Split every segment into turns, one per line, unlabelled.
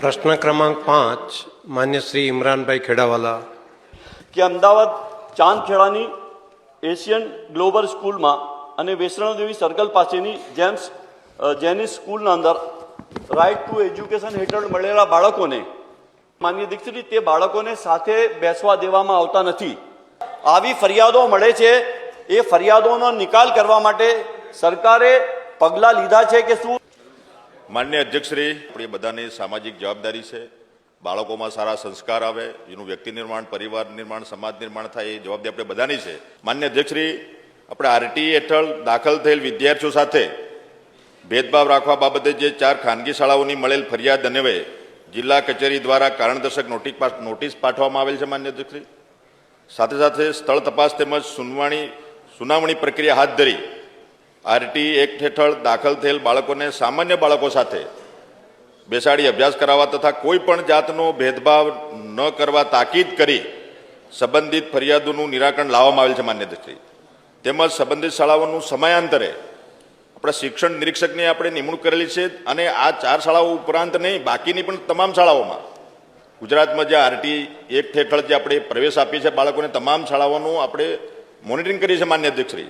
પ્રશ્ન ક્રમાંક પાંચ, માન્ય શ્રી ઇમરાનભાઈ ખેડાવાલા.
કે અમદાવાદ ચાંદખેડાની એશિયન ગ્લોબલ સ્કૂલમાં અને વૈષ્ણવદેવી સર્કલ પાસેની જેમ્સ જેનિસ સ્કૂલના અંદર રાઇટ ટુ એજ્યુકેશન હેઠળ મળેલા બાળકોને, માન્ય દીક્ષિત તે બાળકોને સાથે બેસવા દેવામાં આવતા નથી. આવી ફરિયાદો મળે છે. એ ફરિયાદોનો નિકાલ કરવા માટે સરકારે પગલાં લીધા છે કે શું
માન્ય અધ્યક્ષશ્રી આપણી બધાની સામાજિક જવાબદારી છે. બાળકોમાં સારા સંસ્કાર આવે, એનું વ્યક્તિ નિર્માણ, પરિવાર નિર્માણ, સમાજ નિર્માણ થાય, એ જવાબદારી આપણે બધાની છે. માન્ય અધ્યક્ષશ્રી આપણે આરટી હેઠળ દાખલ થયેલ વિદ્યાર્થીઓ સાથે ભેદભાવ રાખવા બાબતે જે ચાર ખાનગી શાળાઓની મળેલ ફરિયાદ અન્વયે જિલ્લા કચેરી દ્વારા કારણદર્શક નોટિસ નોટિસ પાઠવવામાં આવેલ છે, માન્ય અધ્યક્ષશ્રી સાથે સાથે સ્થળ તપાસ તેમજ સુનવાણી, સુનાવણી પ્રક્રિયા હાથ ધરી આરટી એક્ટ હેઠળ દાખલ થયેલ બાળકોને સામાન્ય બાળકો સાથે બેસાડી અભ્યાસ કરાવવા તથા કોઈ પણ જાતનો ભેદભાવ ન કરવા તાકીદ કરી સંબંધિત ફરિયાદોનું નિરાકરણ લાવવામાં આવેલ છે માન્ય તેમજ સંબંધિત શાળાઓનું સમયાંતરે આપણા શિક્ષણ નિરીક્ષકની આપણે નિમણૂક કરેલી છે અને આ ચાર શાળાઓ ઉપરાંત નહીં, બાકીની પણ તમામ શાળાઓમાં. ગુજરાતમાં જે આરટી એક્ટ હેઠળ જે આપણે પ્રવેશ આપીએ છીએ બાળકોને, તમામ શાળાઓનું આપણે મોનિટરિંગ કરીએ છીએ માન્ય અધ્યક્ષશ્રી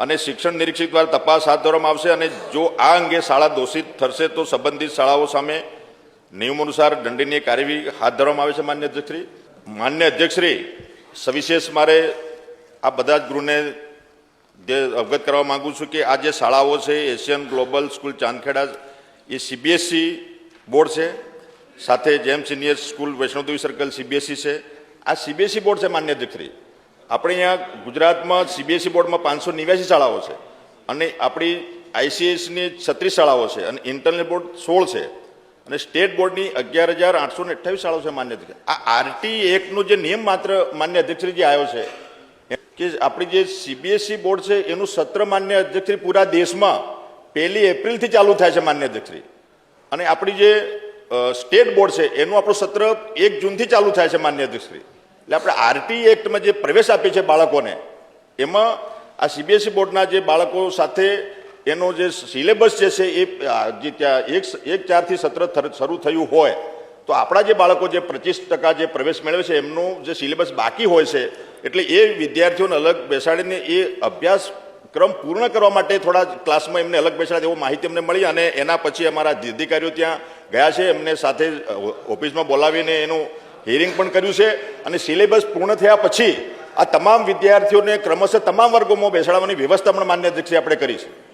અને શિક્ષણ નિરીક્ષક દ્વારા તપાસ હાથ ધરવામાં આવશે અને જો આ અંગે શાળા દોષિત થશે તો સંબંધિત શાળાઓ સામે નિયમો અનુસાર દંડનીય કાર્યવાહી હાથ ધરવામાં આવે છે, માન્ય અધ્યક્ષશ્રી. માન્ય અધ્યક્ષશ્રી, સવિશેષ મારે આ બધા જ ગૃહને જે અવગત કરવા માંગુ છું કે આ જે શાળાઓ છે, એશિયન ગ્લોબલ સ્કૂલ ચાંદખેડા, એ સીબીએસસી બોર્ડ છે, સાથે જેમ senior school Vaishnodevi circle CBSE છે. આ સીબીએસસી બોર્ડ છે, માન્ય અધ્યક્ષશ્રી. આપણે અહીંયા ગુજરાતમાં સીબીએસઈ બોર્ડમાં પાંચસો નેવ્યાસી શાળાઓ છે અને આપણી આઈસીએસની છત્રીસ શાળાઓ છે અને ઇન્ટરનલ બોર્ડ સોળ છે અને સ્ટેટ બોર્ડની અગિયાર હજાર આઠસો ને અઠ્ઠાવીસ શાળાઓ છે માન્ય અધ્યક્ષ. આ આરટી એકનો જે નિયમ માત્ર માન્ય અધ્યક્ષશ્રી જે આવ્યો છે, કે આપણી જે સીબીએસઈ બોર્ડ છે એનું સત્ર માન્ય અધ્યક્ષશ્રી પૂરા દેશમાં પહેલી એપ્રિલથી ચાલુ થાય છે માન્ય અધ્યક્ષશ્રી અને આપણી જે સ્ટેટ બોર્ડ છે એનું આપણું સત્ર એક જૂનથી ચાલુ થાય છે માન્ય અધ્યક્ષશ્રી એટલે આપણે આરટી એક્ટમાં જે પ્રવેશ આપે છે બાળકોને, એમાં આ સીબીએસઈ બોર્ડના જે બાળકો સાથે એનો જે સિલેબસ જે છે એ જે ત્યાં એક એક ચારથી સત્ર શરૂ થયું હોય, તો આપણા જે બાળકો જે પચીસ ટકા જે પ્રવેશ મેળવે છે, એમનું જે સિલેબસ બાકી હોય છે, એટલે એ વિદ્યાર્થીઓને અલગ બેસાડીને એ અભ્યાસ ક્રમ પૂર્ણ કરવા માટે થોડા ક્લાસમાં એમને અલગ બેસાડે એવો માહિતી અમને મળી અને એના પછી અમારા અધિકારીઓ ત્યાં ગયા છે, એમને સાથે ઓફિસમાં બોલાવીને એનું હિયરિંગ પણ કર્યું છે અને સિલેબસ પૂર્ણ થયા પછી આ તમામ વિદ્યાર્થીઓને ક્રમશઃ તમામ વર્ગોમાં બેસાડવાની વ્યવસ્થા પણ માન્ય અધ્યક્ષે આપણે કરી છે.